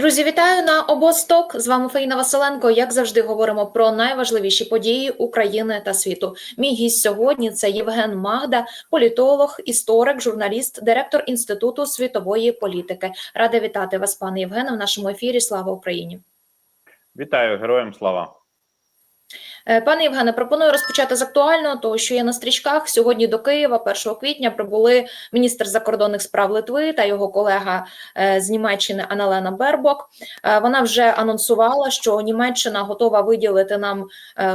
Друзі, вітаю на обосток. З вами Фаїна Василенко. Як завжди, говоримо про найважливіші події України та світу. Мій гість сьогодні це Євген Магда, політолог, історик, журналіст, директор інституту світової політики. Рада вітати вас, пане Євгене, в нашому ефірі. Слава Україні! Вітаю героям слава. Е, Пане Євгене, пропоную розпочати з актуального, того, що є на стрічках. Сьогодні до Києва, 1 квітня, прибули міністр закордонних справ Литви та його колега е, з Німеччини Аналена Бербок. Е, Вона вже анонсувала, що Німеччина готова виділити нам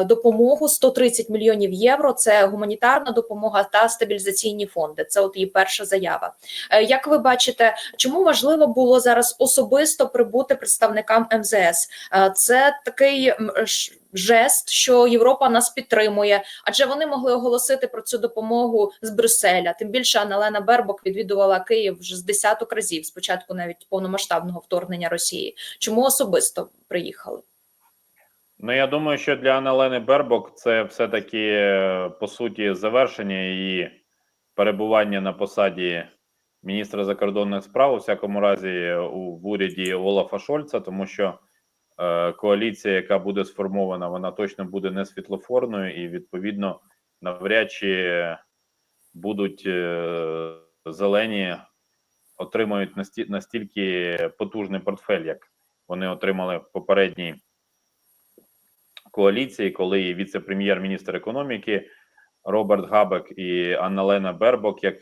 допомогу 130 мільйонів євро. Це гуманітарна допомога та стабілізаційні фонди. Це от її перша заява. Як ви бачите, чому важливо було зараз особисто прибути представникам МЗС? Це такий жест, що Європа нас підтримує, адже вони могли оголосити про цю допомогу з Брюсселя. Тим більше Аналена Бербок відвідувала Київ вже з десяток разів, спочатку навіть повномасштабного вторгнення Росії. Чому особисто приїхали? Ну я думаю, що для Аналени Бербок це все-таки е, по суті завершення її перебування на посаді міністра закордонних справ, у всякому разі, у в уряді Олафа Шольца, тому що коаліція, яка буде сформована, вона точно буде не світлофорною, і відповідно навряд чи будуть е, зелені отримають насті, настільки потужний портфель, як вони отримали в попередній коаліції, коли віце-прем'єр-міністр економіки Роберт Габек і Анна-Лена Бербок, як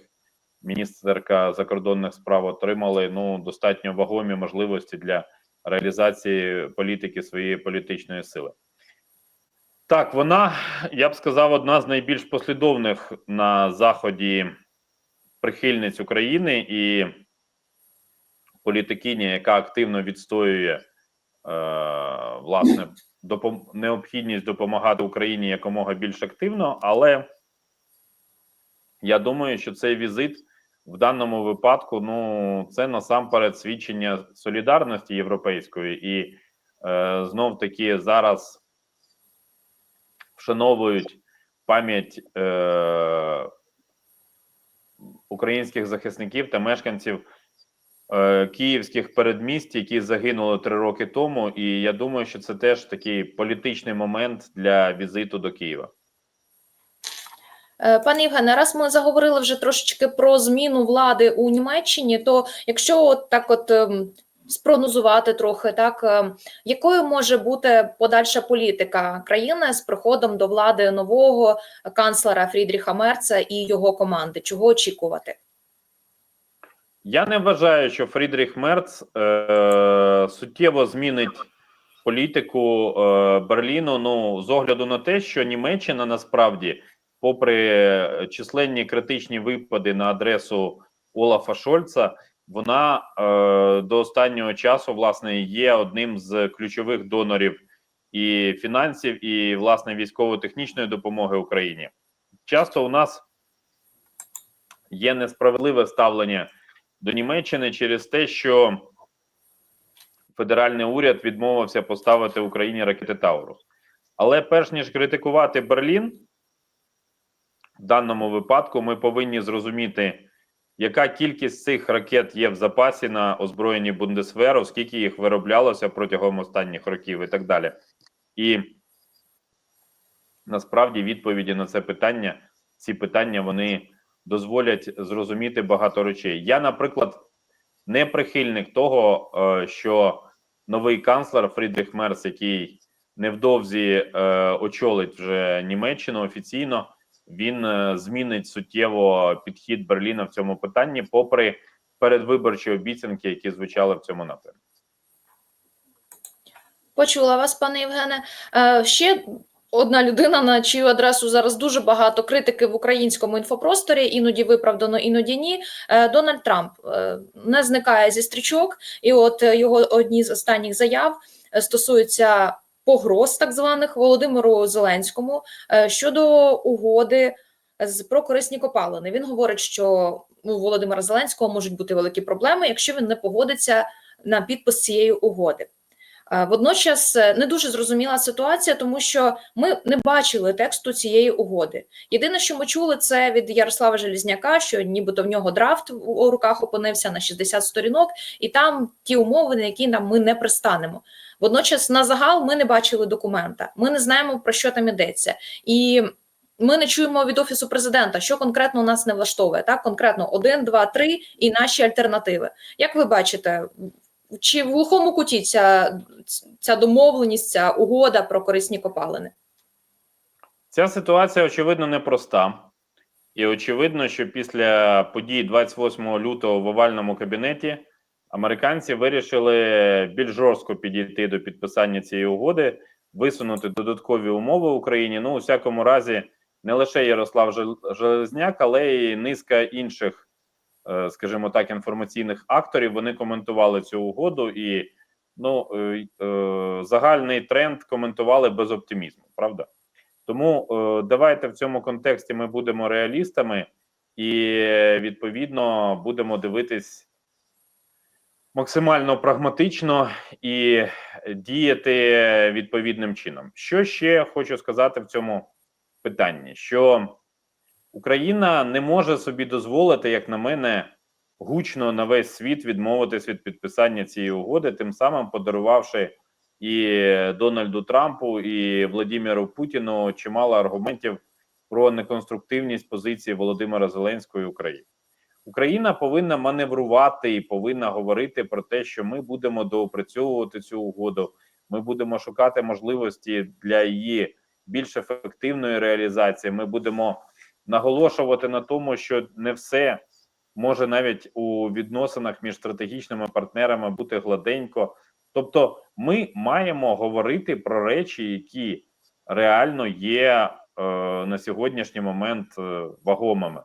міністерка закордонних справ, отримали ну достатньо вагомі можливості для реалізації політики своєї політичної сили. Так, вона, я б сказав, одна з найбільш послідовних на заході прихильниць України і політикиня, яка активно відстоює е, власне допом... необхідність допомагати Україні якомога більш активно, але я думаю, що цей візит в даному випадку ну це насамперед свідчення солідарності європейської, і е, знов таки зараз вшановують пам'ять е, українських захисників та мешканців е, київських передмість, які загинули три роки тому. І я думаю, що це теж такий політичний момент для візиту до Києва. Е, Пане Євгене, раз ми заговорили вже трошечки про зміну влади у Німеччині, то якщо от так от ем, спрогнозувати трохи, так ем, якою може бути подальша політика країни з приходом до влади нового канцлера Фрідріха Мерца і його команди? Чого очікувати? Я не вважаю, що Фрідріх Мерц е, суттєво змінить політику е, Берліну. Ну з огляду на те, що Німеччина насправді, попри численні критичні випади на адресу Олафа Шольца, вона е, до останнього часу власне є одним з ключових донорів і фінансів, і власне військово-технічної допомоги Україні. Часто у нас є несправедливе ставлення до Німеччини через те, що федеральний уряд відмовився поставити Україні ракети Таурус. Але перш ніж критикувати Берлін, в даному випадку ми повинні зрозуміти, яка кількість цих ракет є в запасі на озброєнні Бундесверу, скільки їх вироблялося протягом останніх років і так далі. І насправді відповіді на це питання, ці питання вони дозволять зрозуміти багато речей. Я, наприклад, не прихильник того, е, що новий канцлер Фрідріх Мерц, який невдовзі е, очолить вже Німеччину офіційно, він е, змінить суттєво підхід Берліна в цьому питанні, попри передвиборчі обіцянки, які звучали в цьому напрямку. Почула вас, пане Євгене. Е, ще одна людина, на чию адресу зараз дуже багато критики в українському інфопросторі, іноді виправдано, іноді ні. Е, Дональд Трамп не зникає зі стрічок, і от його одні з останніх заяв стосуються погроз так званих Володимиру Зеленському е, щодо угоди про корисні копалини. Він говорить, що у Володимира Зеленського можуть бути великі проблеми, якщо він не погодиться на підпис цієї угоди. Е, Водночас е, не дуже зрозуміла ситуація, тому що ми не бачили тексту цієї угоди. Єдине, що ми чули, це від Ярослава Желізняка, що нібито в нього драфт у руках опинився на 60 сторінок, і там ті умови, на які нам ми не пристанемо. Водночас, на загал, ми не бачили документа. Ми не знаємо про що там йдеться, і ми не чуємо від офісу президента, що конкретно нас не влаштовує. Так, конкретно один, два, три і наші альтернативи. Як ви бачите, чи в глухому куті ця, ця домовленість, ця угода про корисні копалини? Ця ситуація, очевидно, непроста. І очевидно, що після подій 28 лютого в овальному кабінеті американці вирішили більш жорстко підійти до підписання цієї угоди, висунути додаткові умови Україні. Ну, у всякому разі, не лише Ярослав Железняк, але й низка інших, е, скажімо так, інформаційних акторів. Вони коментували цю угоду, і ну, е, е, загальний тренд коментували без оптимізму, правда? Тому давайте в цьому контексті ми будемо реалістами і відповідно будемо дивитись максимально прагматично і діяти відповідним чином. Що ще хочу сказати в цьому питанні? Що Україна не може собі дозволити, як на мене, гучно на весь світ відмовитись від підписання цієї угоди, тим самим подарувавши і Дональду Трампу, і Владимиру Путіну чимало аргументів про неконструктивність позиції Володимира Зеленського і України. Україна повинна маневрувати і повинна говорити про те, що ми будемо доопрацьовувати цю угоду. Ми будемо шукати можливості для її більш ефективної реалізації. Ми будемо наголошувати на тому, що не все може навіть у відносинах між стратегічними партнерами бути гладенько. Тобто, ми маємо говорити про речі, які реально є е, на сьогоднішній момент е, вагомими,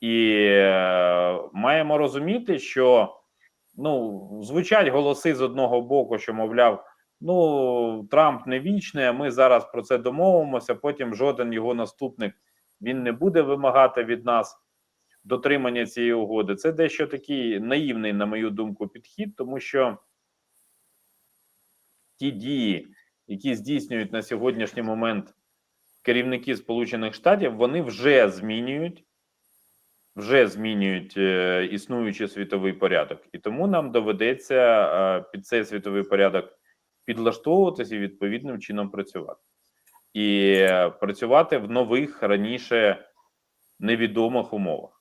і е, маємо розуміти, що ну звучать голоси з одного боку, що мовляв, ну Трамп не вічний, а ми зараз про це домовимося. Потім жоден його наступник він не буде вимагати від нас дотримання цієї угоди. Це дещо такий наївний, на мою думку, підхід, тому що ті дії, які здійснюють на сьогоднішній момент керівники Сполучених Штатів, вони вже змінюють. Вже змінюють е, існуючий світовий порядок, і тому нам доведеться е, під цей світовий порядок підлаштовуватися і відповідним чином працювати, і е, працювати в нових раніше невідомих умовах.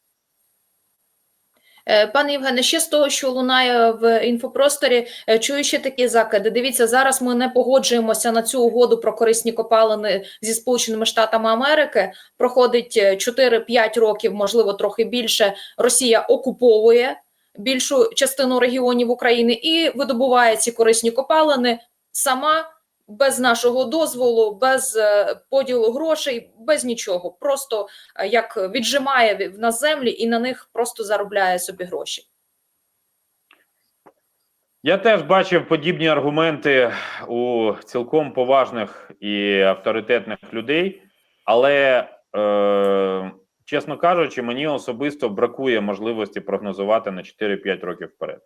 Е, Пане Євгене, ще з того, що лунає в інфопросторі, е, чую ще такі закиди. Дивіться, зараз ми не погоджуємося на цю угоду про корисні копалини зі Сполученими Штатами Америки. Проходить е, 4-5 років, можливо, трохи більше. Росія окуповує більшу частину регіонів України і видобуває ці корисні копалини сама без нашого дозволу, без е, поділу грошей, без нічого. Просто е, як віджимає в нас землі і на них просто заробляє собі гроші. Я теж бачив подібні аргументи у цілком поважних і авторитетних людей, але, е, чесно кажучи, мені особисто бракує можливості прогнозувати на 4-5 років вперед.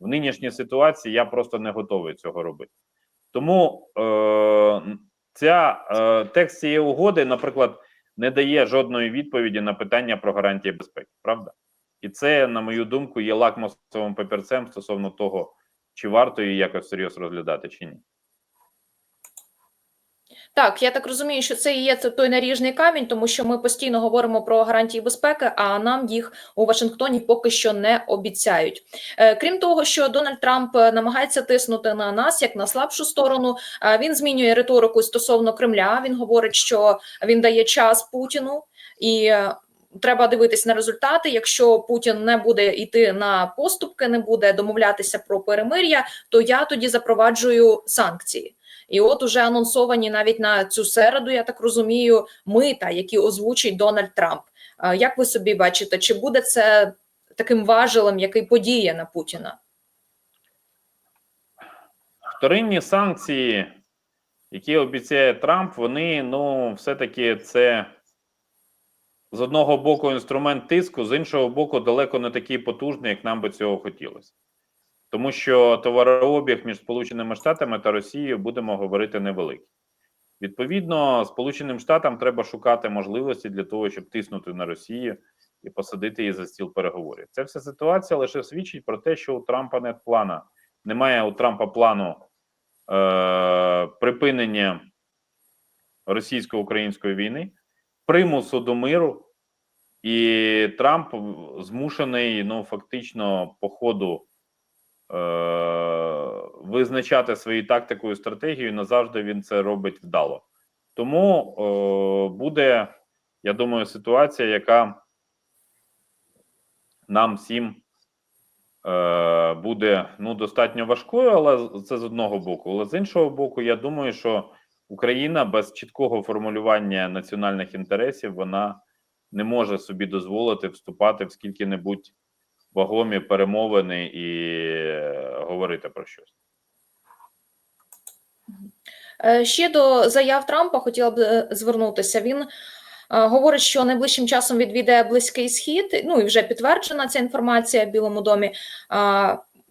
В нинішній ситуації я просто не готовий цього робити. Тому е, ця е, текст цієї угоди, наприклад, не дає жодної відповіді на питання про гарантії безпеки, правда? І це, на мою думку, є лакмусовим папірцем стосовно того, чи варто її якось серйозно розглядати, чи ні. Так, я так розумію, що це і є це той наріжний камінь, тому що ми постійно говоримо про гарантії безпеки, а нам їх у Вашингтоні поки що не обіцяють. Е, крім того, що Дональд Трамп е, намагається тиснути на нас як на слабшу сторону. е, він змінює риторику стосовно Кремля. Він говорить, що він дає час Путіну і. Треба дивитись на результати. Якщо Путін не буде йти на поступки, не буде домовлятися про перемир'я, то я тоді запроваджую санкції. І от уже анонсовані навіть на цю середу, я так розумію, мита, які озвучить Дональд Трамп. Як ви собі бачите, чи буде це таким важелем, який подіє на Путіна? Вторинні санкції, які обіцяє Трамп, вони ну все-таки це з одного боку інструмент тиску, з іншого боку, далеко не такий потужний, як нам би цього хотілося. Тому що товарообіг між Сполученими Штатами та Росією будемо говорити невеликий. Відповідно, Сполученим Штатам треба шукати можливості для того, щоб тиснути на Росію і посадити її за стіл переговорів. Ця вся ситуація лише свідчить про те, що у Трампа нет плана. Немає у Трампа плану е- припинення російсько-української війни, примусу до миру, і Трамп змушений ну фактично по ходу визначати свою тактику і стратегію. Назавжди він це робить вдало. Тому е, буде, я думаю, ситуація, яка нам всім е, буде ну достатньо важкою, але це з одного боку. Але з іншого боку, я думаю, що Україна без чіткого формулювання національних інтересів вона не може собі дозволити вступати в скільки-небудь вагомі перемовини і е, говорити про щось. Е, Ще до заяв Трампа хотіла б е, звернутися. Він говорить, що найближчим часом відвідає Близький Схід. Ну і вже підтверджена ця інформація в Білому домі.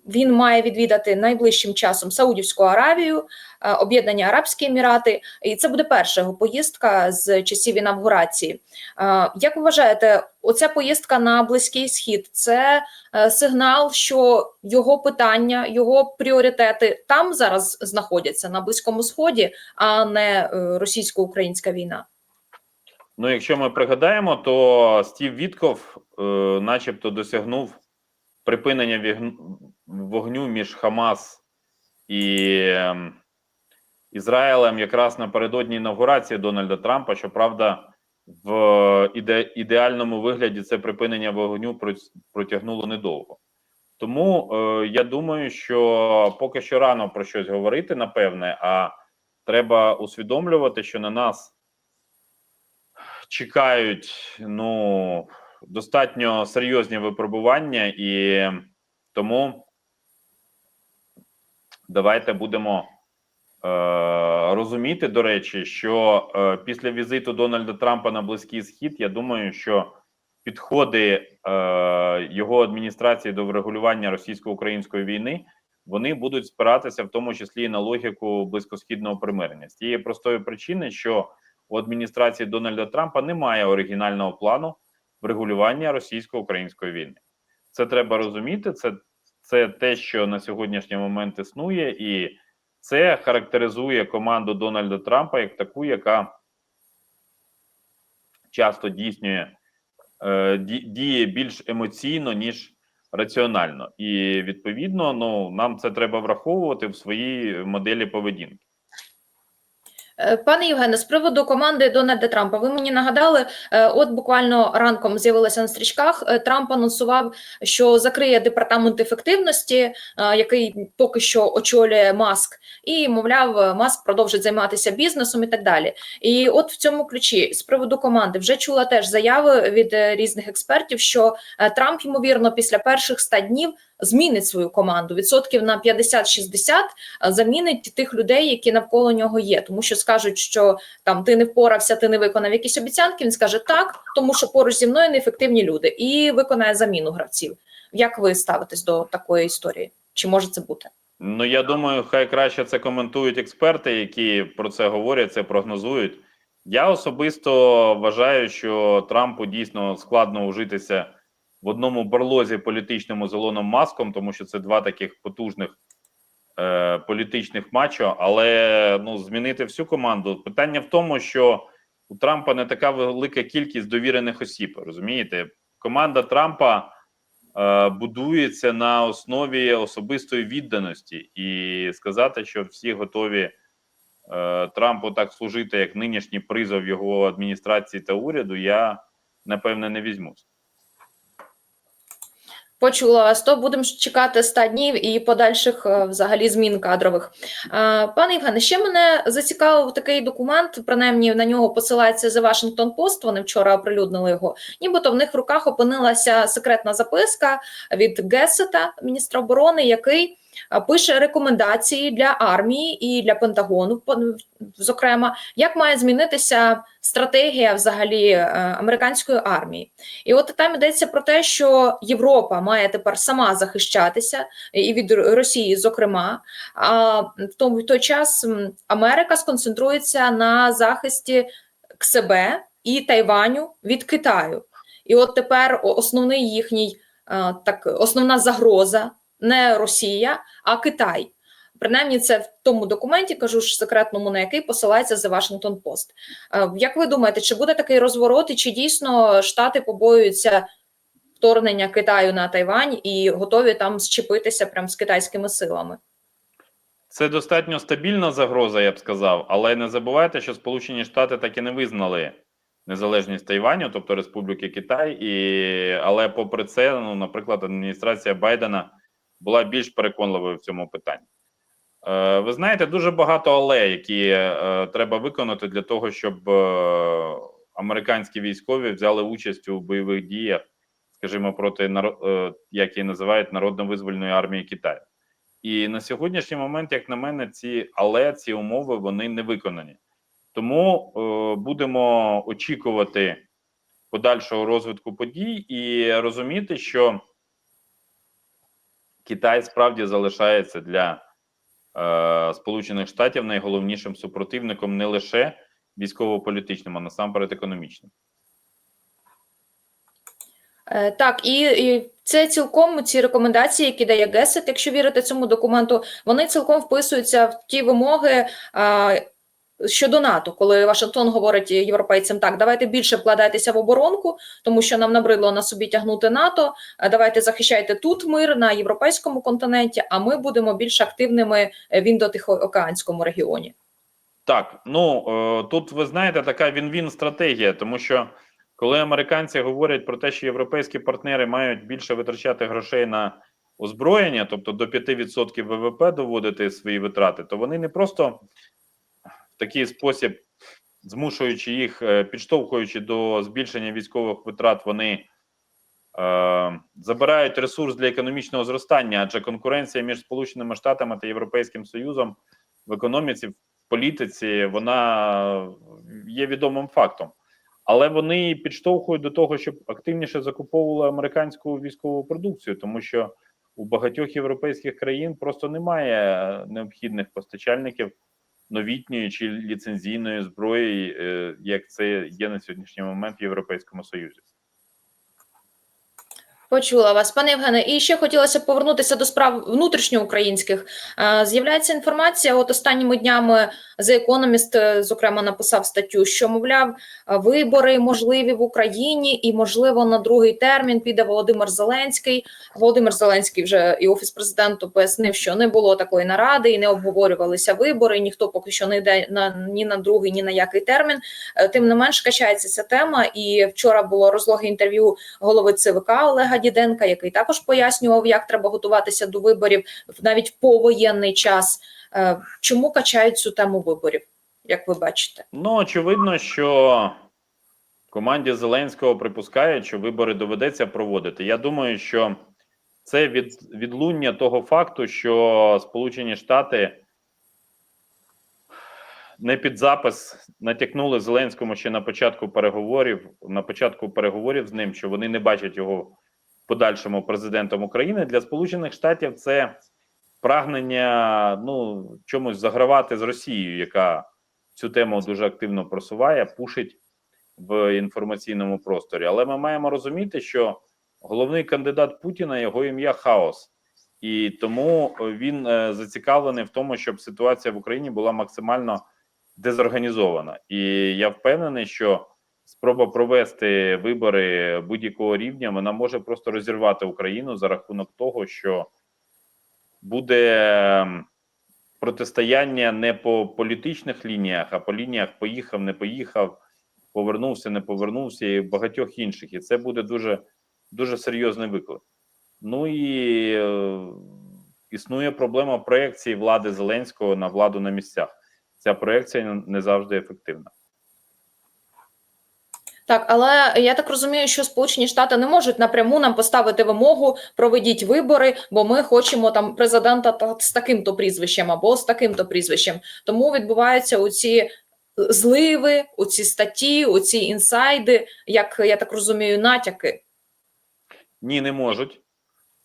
Він має відвідати найближчим часом Саудівську Аравію, е, Об'єднані Арабські Емірати, і це буде перша його поїздка з часів інавгурації. Е, Як вважаєте, оця поїздка на Близький Схід це е, сигнал, що його питання, його пріоритети там зараз знаходяться на Близькому Сході, а не російсько-українська війна? Ну, якщо ми пригадаємо, то Стів Вітков, е, начебто, досягнув припинення вігн- вогню між Хамас і ем, Ізраїлем якраз напередодні інаугурації Дональда Трампа. Щоправда, в іде, ідеальному вигляді це припинення вогню протягнуло недовго. Тому е, я думаю, що поки що рано про щось говорити, напевне, а треба усвідомлювати, що на нас чекають ну достатньо серйозні випробування, і тому давайте будемо е, розуміти, до речі, що е, після візиту Дональда Трампа на Близький Схід, я думаю, що підходи е, його адміністрації до врегулювання російсько-української війни. Вони будуть спиратися в тому числі і на логіку близькосхідного примирення з тієї простої причини, що у адміністрації Дональда Трампа немає оригінального плану врегулювання російсько-української війни. Це треба розуміти. Це, це те, що на сьогоднішній момент існує, і це характеризує команду Дональда Трампа як таку, яка часто дійснює е, діє більш емоційно, ніж раціонально. І відповідно, ну нам це треба враховувати в своїй моделі поведінки. Е, Пане Євгене, з приводу команди Дональда Трампа, ви мені нагадали, е, от буквально ранком з'явилося на стрічках. е, Трамп анонсував, що закриє департамент ефективності, який поки що очолює Маск, і мовляв, Маск продовжить займатися бізнесом і так далі. І от в цьому ключі з приводу команди вже чула теж заяви від різних експертів, що Трамп ймовірно після перших 100 днів змінить свою команду відсотків на 50-60 замінить тих людей, які навколо нього є, тому що скажуть, що там ти не впорався, ти не виконав якісь обіцянки. Він скаже так, тому що поруч зі мною неефективні люди, і виконає заміну гравців. Як ви ставитесь до такої історії? Чи може це бути? Ну я думаю, хай краще це коментують експерти, які про це говорять, це прогнозують. Я особисто вважаю, що Трампу дійсно складно ужитися в одному барлозі політичному з Ілоном Маском, тому що це два таких потужних е, політичних мачо. Але ну змінити всю команду. Питання в тому, що у Трампа не така велика кількість довірених осіб. Розумієте, команда Трампа е, будується на основі особистої відданості, і сказати, що всі готові е, Трампу так служити, як нинішній призов його адміністрації та уряду, я напевне не візьмусь. Почула вас, то будемо чекати 100 днів і подальших е, взагалі змін кадрових. Е, Пане Євгене, ще мене зацікавив такий документ, принаймні на нього посилається The Washington Post, вони вчора оприлюднили його. Нібито в них в руках опинилася секретна записка від Гесета, міністра оборони, який пише рекомендації для армії і для Пентагону, зокрема, як має змінитися стратегія взагалі е, американської армії. І от там йдеться про те, що Європа має тепер сама захищатися і від Росії, зокрема. А в тому той час Америка сконцентрується на захисті себе і Тайваню від Китаю. І от тепер основний їхній е, так, основна загроза не Росія, а Китай. Принаймні, це в тому документі, кажу ж секретному, на який посилається Washington Post. Е, Як ви думаєте, чи буде такий розворот, і чи дійсно Штати побоюються вторгнення Китаю на Тайвань і готові там зчепитися прямо з китайськими силами? Це достатньо стабільна загроза, я б сказав, але не забувайте, що Сполучені Штати так і не визнали незалежність Тайваню, тобто Республіки Китай, і але попри це, ну, наприклад, адміністрація Байдена була більш переконливою в цьому питанні. Е, ви знаєте, дуже багато але, які е, треба виконати для того, щоб е, американські військові взяли участь у бойових діях, скажімо, проти е, як її називають народно-визвольної армії Китаю. І на сьогоднішній момент, як на мене, ці але ці умови вони не виконані. Тому будемо очікувати подальшого розвитку подій і розуміти, що Китай справді залишається для е, Сполучених Штатів найголовнішим супротивником не лише військово-політичним, а насамперед економічним. Е, Так, і, і це цілком ці рекомендації, які дає Гесет, якщо вірити цьому документу, вони цілком вписуються в ті вимоги а, щодо НАТО, коли Вашингтон говорить європейцям, так, давайте більше вкладайтеся в оборонку, тому що нам набридло на собі тягнути НАТО. Давайте захищайте тут мир на європейському континенті, а ми будемо більш активними в індотихоокеанському регіоні. Так, ну е, тут ви знаєте, така він-він стратегія, тому що коли американці говорять про те, що європейські партнери мають більше витрачати грошей на озброєння, тобто до 5% ВВП доводити свої витрати, то вони не просто такий спосіб, змушуючи їх, е, підштовхуючи до збільшення військових витрат, вони е, забирають ресурс для економічного зростання, адже конкуренція між Сполученими Штатами та Європейським Союзом в економіці в політиці вона є відомим фактом, але вони підштовхують до того, щоб активніше закуповували американську військову продукцію, тому що у багатьох європейських країн просто немає необхідних постачальників новітньої чи ліцензійної зброї, е, як це є на сьогоднішній момент в Європейському Союзі. Почула вас, пане Євгене. І ще хотілося повернутися до справ внутрішньоукраїнських. Е, З'являється інформація. От останніми днями The Economist, е, зокрема, написав статтю, що мовляв, вибори можливі в Україні, і можливо на другий термін піде Володимир Зеленський. Володимир Зеленський вже і офіс президенту пояснив, що не було такої наради і не обговорювалися вибори. і Ніхто поки що не йде на ні на другий, ні на який термін. Е, Тим не менш качається ця тема. І вчора було розлоге інтерв'ю голови ЦВК Олега Діденка, який також пояснював, як треба готуватися до виборів навіть в повоєнний час. Е, Чому качають цю тему виборів, як ви бачите? Ну, очевидно, що команді Зеленського припускають, що вибори доведеться проводити. Я думаю, що це від, відлуння того факту, що Сполучені Штати не під запис натякнули Зеленському ще на початку переговорів, на початку переговорів з ним, що вони не бачать його подальшому президентом України. Для Сполучених Штатів це прагнення ну чомусь загравати з Росією, яка цю тему дуже активно просуває, пушить в інформаційному просторі. Але ми маємо розуміти, що головний кандидат Путіна його ім'я хаос, і тому він е, зацікавлений в тому, щоб ситуація в Україні була максимально дезорганізована. І я впевнений, що спроба провести вибори будь-якого рівня вона може просто розірвати Україну за рахунок того, що буде протистояння не по політичних лініях, а по лініях поїхав, не поїхав, повернувся, не повернувся, і багатьох інших. І це буде дуже дуже серйозний виклик. Ну і е, існує проблема проекції влади Зеленського на владу на місцях. Ця проекція не завжди ефективна. Так, але я так розумію, що Сполучені Штати не можуть напряму нам поставити вимогу проведіть вибори, бо ми хочемо там президента з таким-то прізвищем або з таким-то прізвищем. Тому відбуваються оці зливи, оці статті, оці інсайди, як я так розумію, натяки. Ні, не можуть.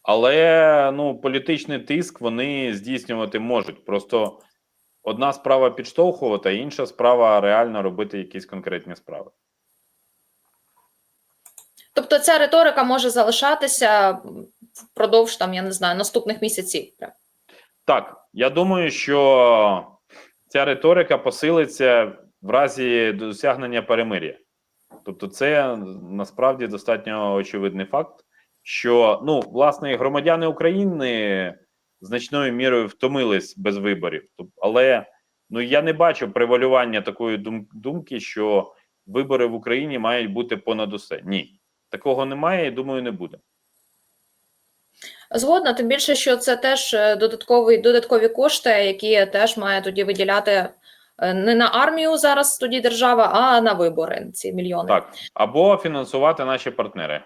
Але ну, політичний тиск вони здійснювати можуть. Просто одна справа підштовхувати, а інша справа реально робити якісь конкретні справи. Тобто ця риторика може залишатися впродовж там, я не знаю, наступних місяців. Так, я думаю, що ця риторика посилиться в разі досягнення перемир'я. Тобто, це насправді достатньо очевидний факт, що ну, власне, громадяни України значною мірою втомились без виборів. Але ну, я не бачу превалювання такої думки, що вибори в Україні мають бути понад усе. Ні, такого немає і думаю, не буде. Згодна, тим більше, що це теж е, додаткові, додаткові кошти, які теж має тоді виділяти е, не на армію зараз тоді держава, а на вибори ці мільйони. Так, або фінансувати наші партнери.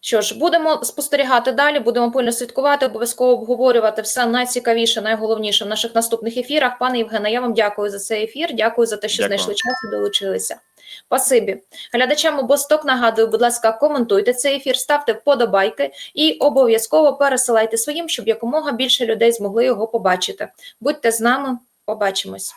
Що ж, будемо спостерігати далі, будемо пильно слідкувати, обов'язково обговорювати все найцікавіше, найголовніше в наших наступних ефірах. Пане Євгене, я вам дякую за цей ефір. Дякую за те, що Дякую. знайшли час і долучилися. Спасибі. Глядачам обосток нагадую, будь ласка, коментуйте цей ефір, ставте вподобайки і обов'язково пересилайте своїм, щоб якомога більше людей змогли його побачити. Будьте з нами, побачимось.